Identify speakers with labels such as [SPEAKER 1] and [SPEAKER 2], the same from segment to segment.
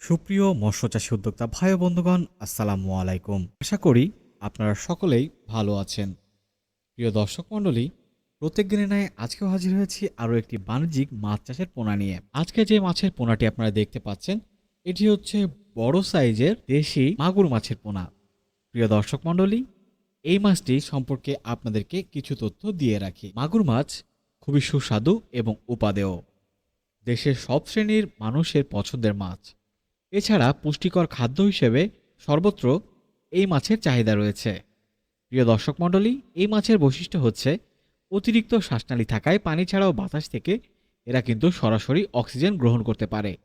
[SPEAKER 1] সুপ্রিয় মৎস্য মৎস্যচাষী উদ্যোক্তা ভাই বন্ধুগণ, আসসালামু আলাইকুম। আশা করি আপনারা সকলেই ভালো আছেন। প্রিয় দর্শক মণ্ডলী, প্রত্যেক দিনে ন্যায় আজকেও হাজির হয়েছি আরও একটি বাণিজ্যিক মাছ চাষের পোনা নিয়ে। আজকে যে মাছের পোনাটি আপনারা দেখতে পাচ্ছেন, এটি হচ্ছে বড় সাইজের দেশি মাগুর মাছের পোনা। প্রিয় দর্শক মণ্ডলী, এই মাছটি সম্পর্কে আপনাদেরকে কিছু তথ্য দিয়ে রাখি। মাগুর মাছ খুবই সুস্বাদু এবং উপাদেয়। দেশের সব শ্রেণির মানুষের পছন্দের মাছ। এছাড়া পুষ্টিকর খাদ্য হিসেবে সর্বত্র এই মাছের চাহিদা রয়েছে। প্রিয় দর্শক মণ্ডলী, এই মাছের বৈশিষ্ট্য হচ্ছে অতিরিক্ত শ্বাসনালী থাকায় পানি ছাড়াও বাতাস থেকে এরা কিন্তু সরাসরি অক্সিজেন গ্রহণ করতে পারে।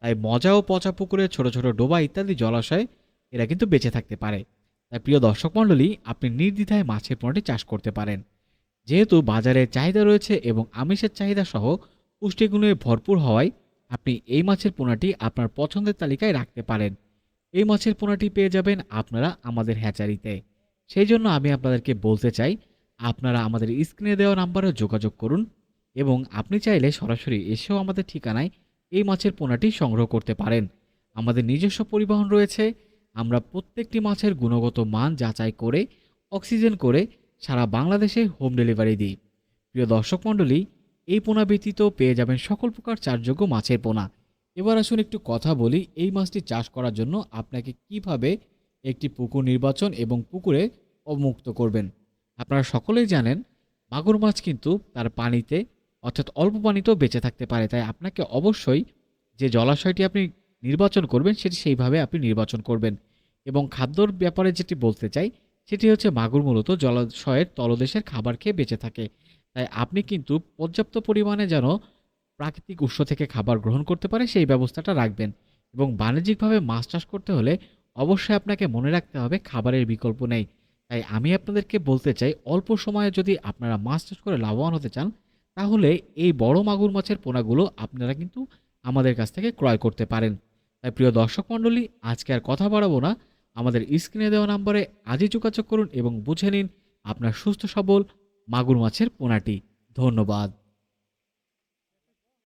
[SPEAKER 1] তাই মজা ও পচা পুকুরে ছোট ছোট ডোবা ইত্যাদি জলাশয়ে এরা কিন্তু বেঁচে থাকতে পারে। তাই প্রিয় দর্শক মণ্ডলী, আপনি নির্দ্বিধায় মাছের পোনাটি চাষ করতে পারেন। যেহেতু বাজারে চাহিদা রয়েছে এবং আমিষের চাহিদা সহ পুষ্টিগুণে ভরপুর হওয়ায় আপনি এই মাছের পোনাটি আপনার পছন্দের তালিকায় রাখতে পারেন। এই মাছের পোনাটি পেয়ে যাবেন আপনারা আমাদের হ্যাচারিতে। সেই জন্য আমি আপনাদেরকে বলতে চাই, আপনারা আমাদের স্ক্রিনে দেওয়া নাম্বারে যোগাযোগ করুন এবং আপনি চাইলে সরাসরি এসেও আমাদের ঠিকানায় এই মাছের পোনাটি সংগ্রহ করতে পারেন। আমাদের নিজস্ব পরিবহন রয়েছে। আমরা প্রত্যেকটি মাছের গুণগত মান যাচাই করে, অক্সিজেন করে সারা বাংলাদেশে হোম ডেলিভারি দিই। প্রিয় দর্শক মণ্ডলী এই পোনা ব্যতীত পেয়ে যাবেন সকল প্রকার চাষযোগ্য মাছের পোনা। এবার আসুন একটু কথা বলি এই মাছটি চাষ করার জন্য আপনাকে কীভাবে একটি পুকুর নির্বাচন এবং পুকুরে অবমুক্ত করবেন। আপনারা সকলেই জানেন, মাগুর মাছ কিন্তু তার পানিতে, অর্থাৎ অল্প পানিতেও বেঁচে থাকতে পারে। তাই আপনাকে অবশ্যই যে জলাশয়টি আপনি নির্বাচন করবেন, সেটি সেইভাবে আপনি নির্বাচন করবেন। এবং খাদ্যর ব্যাপারে যেটি বলতে চাই, সেটি হচ্ছে মাগুর মূলত জলাশয়ের তলদেশের খাবার খেয়ে বেঁচে থাকে। তাই আপনি কিন্তু পর্যাপ্ত পরিমাণে যেন প্রাকৃতিক উৎস থেকে খাবার গ্রহণ করতে পারে সেই ব্যবস্থাটা রাখবেন। এবং বাণিজ্যিকভাবে মাছ চাষ করতে হলে অবশ্যই আপনাকে মনে রাখতে হবে খাবারের বিকল্প নেই। তাই আমি আপনাদেরকে বলতে চাই, অল্প সময়ে যদি আপনারা মাছ চাষ করে লাভবান হতে চান, তাহলে এই বড় মাগুর মাছের পোনাগুলো আপনারা কিন্তু আমাদের কাছ থেকে ক্রয় করতে পারেন। তাই প্রিয় দর্শক মণ্ডলী, আজকে আর কথা বাড়াবো না। আমাদের স্ক্রিনে দেওয়া নম্বরে আজই যোগাযোগ করুন এবং বুঝে নিন আপনার সুস্থ সবল মাগুর মাছের পোনাটি। ধন্যবাদ।